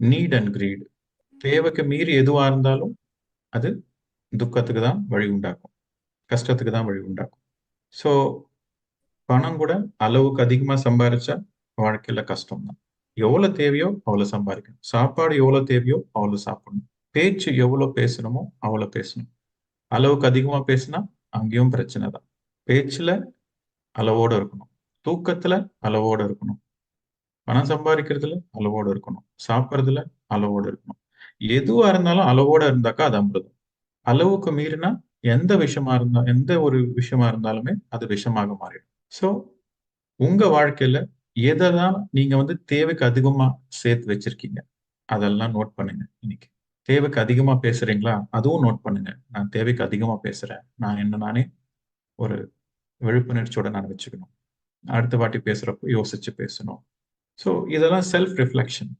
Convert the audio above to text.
NEET and grid தேவைக்கு மீறி எதுவா இருந்தாலும் அது துக்கத்துக்கு தான் வழி உண்டாக்கும். கஷ்டத்துக்கு தான் வழி உண்டாக்கும். ஸோ பணம் கூட அளவுக்கு அதிகமா சம்பாரிச்சா வாழ்க்கையில கஷ்டம் தான். எவ்வளவு தேவையோ அவ்வளவு சம்பாதிக்கணும். சாப்பாடு எவ்வளவு தேவையோ அவ்வளவு சாப்பிடணும். பேச்சு எவ்வளவு பேசணுமோ அவ்வளவு பேசணும். அளவுக்கு அதிகமா பேசினா அங்கேயும் பிரச்சனை தான். பேச்சுல அளவோட இருக்கணும். தூக்கத்துல அளவோட இருக்கணும். பணம் சம்பாதிக்கிறதுல அளவோட இருக்கணும். சாப்பிட்றதுல அளவோட இருக்கணும். எதுவா இருந்தாலும் அளவோட இருந்தாக்கா அது அமிர்தம். அளவுக்கு மீறினா எந்த விஷயமா இருந்தா எந்த ஒரு விஷயமா இருந்தாலுமே அது விஷமாக மாறிடும். ஸோ உங்க வாழ்க்கையில எதை தான் நீங்க வந்து தேவைக்கு அதிகமா சேர்த்து வச்சிருக்கீங்க? அதெல்லாம் நோட் பண்ணுங்க இன்னைக்கு. தேவைக்கு அதிகமா பேசுறீங்களா? அதுவும் நோட் பண்ணுங்க. நான் தேவைக்கு அதிகமா பேசுறேன். நான் என்ன நானே ஒரு விழிப்புணர்ச்சியோட நான் வச்சுக்கணும். அடுத்த வாட்டி பேசுறப்போ யோசிச்சு பேசணும். ஸோ இதெல்லாம் செல்ஃப் ரிஃப்ளெக்ஷன்